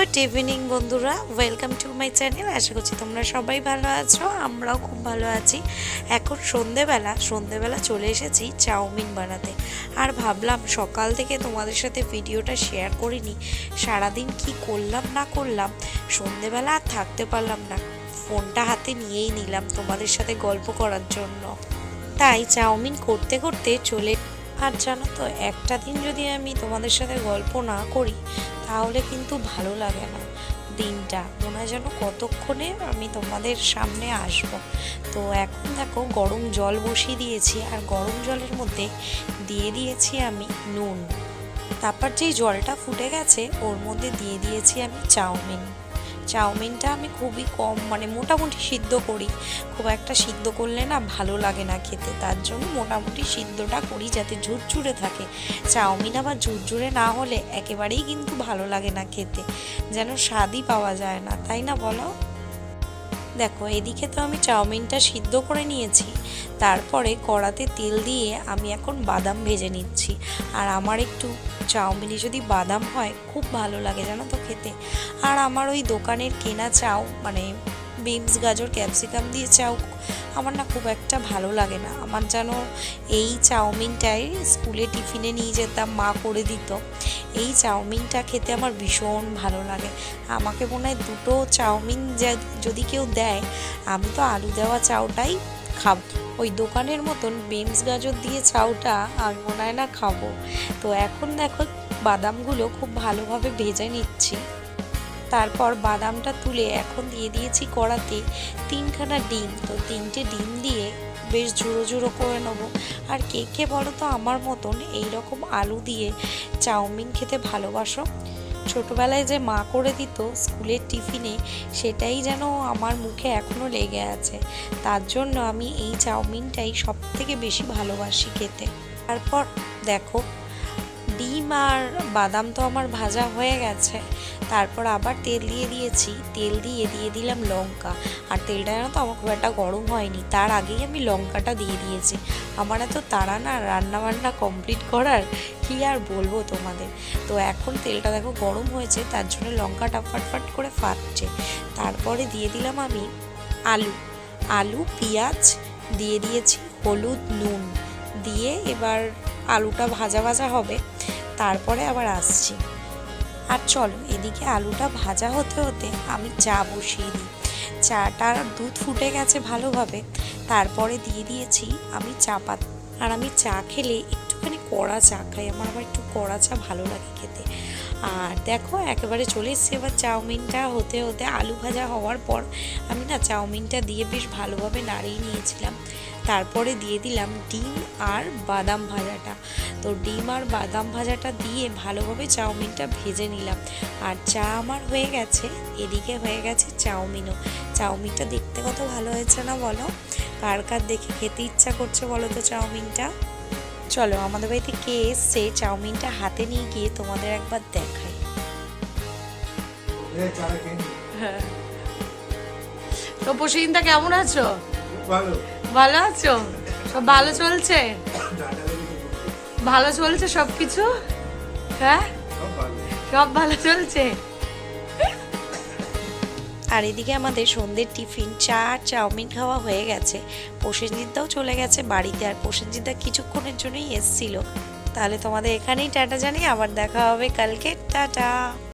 Good evening বন্ধুরা। Welcome to my channel আশা করছি তোমরা সবাই ভালো আছো, আমরাও খুব ভালো আছি। এখন সন্ধেবেলা সন্ধেবেলা চলে এসেছি চাউমিন বানাতে। আর ভাবলাম সকাল থেকে তোমাদের সাথে ভিডিওটা শেয়ার করিনি। সারাদিন কি করলাম, না করলাম, সন্ধেবেলা আর থাকতে পারলাম না। ফোনটা হাতে নিয়েই নিলাম তোমাদের সাথে গল্প করার জন্য। তাই চাউমিন করতে করতে চলে আর জানো তো, একটা দিন যদি আমি তোমাদের সাথে গল্প না করি, তাহলে কিন্তু ভালো লাগে না। দিনটা, মনে যেন কতক্ষণে আমি তোমাদের সামনে আসব। তো এখন দেখো, গরম জল বসিয়ে দিয়েছি, আর গরম জলের মধ্যে দিয়ে দিয়েছি আমি নুন। তারপর যেই জলটা ফুটে গেছে, ওর মধ্যে দিয়ে দিয়েছি আমি চাউমিন। চাউমিনটা আমি খুবই কম মানে মোটামুটি সিদ্ধ করি। খুব একটা সিদ্ধ করলে না ভালো লাগে না খেতে, তার জন্য মোটামুটি সিদ্ধটা করি যাতে ঝুরঝুরে থাকে। চাউমিন আবার ঝুরঝুরে না হলে একেবারেই কিন্তু ভালো লাগে না খেতে, যেন স্বাদই পাওয়া যায় না, তাই না বলো? দেখো, এদিকে তো আমি চাউমিনটা সিদ্ধ করে নিয়েছি। তারপরে কড়াতে তেল দিয়ে আমি এখন বাদাম ভেজে নিচ্ছি। আর আমার একটু চাউমিনে যদি বাদাম হয়, খুব ভালো লাগে জানো তো খেতে। আর আমার ওই দোকানের কেনা চাউ মানে বিনস, গাজর, ক্যাপসিকাম দিয়ে চাউ আমার না খুব একটা ভালো লাগে না। আমার যেন এই চাউমিনটাই স্কুলে টিফিনে নিয়ে যেতাম, মা করে দিত। এই চাউমিনটা খেতে আমার ভীষণ ভালো লাগে। আমাকে মনে হয় দুটো চাউমিন যদি কেউ দেয়, আমি তো আলু দেওয়া চাউটাই খাব। ওই দোকানের মতন বিনস গাজর দিয়ে চাউটা আমি মনে হয় না খাব। তো এখন দেখো বাদামগুলো খুব ভালোভাবে ভেজে নিচ্ছি। তারপর বাদামটা তুলে এখন দিয়ে দিয়েছি কড়াতে তিনখানা ডিম। তো তিনটে ডিম দিয়ে বেশ ঝুড়ো ঝুড়ো করে নেব। আর কে কে বলো তো আমার মতন এই রকম আলু দিয়ে চাউমিন খেতে ভালোবাসো? ছোটবেলায় যে মা করে দিত স্কুলের টিফিনে, সেটাই যেন আমার মুখে এখনও লেগে আছে। তার জন্য আমি এই চাউমিনটাই সব থেকে বেশি ভালোবাসি খেতে। তারপর দেখো আর বাদাম তো আমার ভাজা হয়ে গেছে। তারপর আবার তেল দিয়ে দিয়েছি। তেল দিয়ে দিয়ে দিলাম লঙ্কা। আর তেলটা যেন তো আমার খুব একটা গরম হয়নি। তার আগেই আমি লঙ্কাটা দিয়ে দিয়েছি। আমার এত তাড়া না রান্না বান্না কমপ্লিট করার কি আর বলব তোমাদের? তো এখন তেলটা দেখো গরম হয়েছে, তার জন্য লঙ্কাটা ফাটফাট করে ফাটছে। তারপরে দিয়ে দিলাম আমি আলু। আলু, পেঁয়াজ, দিয়ে দিয়েছি হলুদ, নুন। দিয়ে এবার আলুটা ভাজা ভাজা হবে। তারপরে আবার আসছি। আর চলো, এদিকে আলুটা ভাজা হতে হতে আমি চা বসিয়ে দিই। চাটার দুধ ফুটে গেছে ভালোভাবে। তারপরে দিয়ে দিয়েছি আমি চা পাত আর আমি চা খেলে একটুখানি কড়া চা খাই। আমার আবার একটু কড়া চা ভালো লাগে খেতে। আর দেখো, একেবারে চলে এসছে এবার চাউমিনটা হতে হতে আলু ভাজা হওয়ার পর আমি না চাউমিনটা দিয়ে বেশ ভালোভাবে নাড়িয়ে নিয়েছিলাম। তারপরে দিয়ে দিলাম ডিম আর বাদাম ভাজাটা। তো ডিম আর বাদাম ভাজাটা দিয়ে ভালোভাবে চাউমিনটা ভেজে নিলাম। আর চা আমার হয়ে গেছে, এদিকে হয়ে গেছে চাউমিনও। চাউমিনটা দেখতে কত ভালো হয়েছে না বলো? কার কার দেখে খেতে ইচ্ছা করছে বলো তো চাউমিনটা? চলো আমাদের বাড়িতে কে এসছে চাউমিনটা হাতে নিয়ে গিয়ে তোমাদের একবার দেখাই। হ্যাঁ। তো প্রসিনদা কেমন আছো? ভালো। আছো? সব ভালো চলছে। ভালো চলছে সবকিছু? হ্যাঁ? সব ভালো চলছে? আর এদিকে আমাদের সন্ধ্যের টিফিন, চা চাউমিন খাওয়া হয়ে গেছে। প্রসেনজিৎদাও চলে গেছে বাড়িতে আর প্রসেনজিৎদা কিছুক্ষণের জন্যই এসছিল। তাহলে তোমাদের এখানেই টাটা জানি আবার দেখা হবে কালকে। টাটা!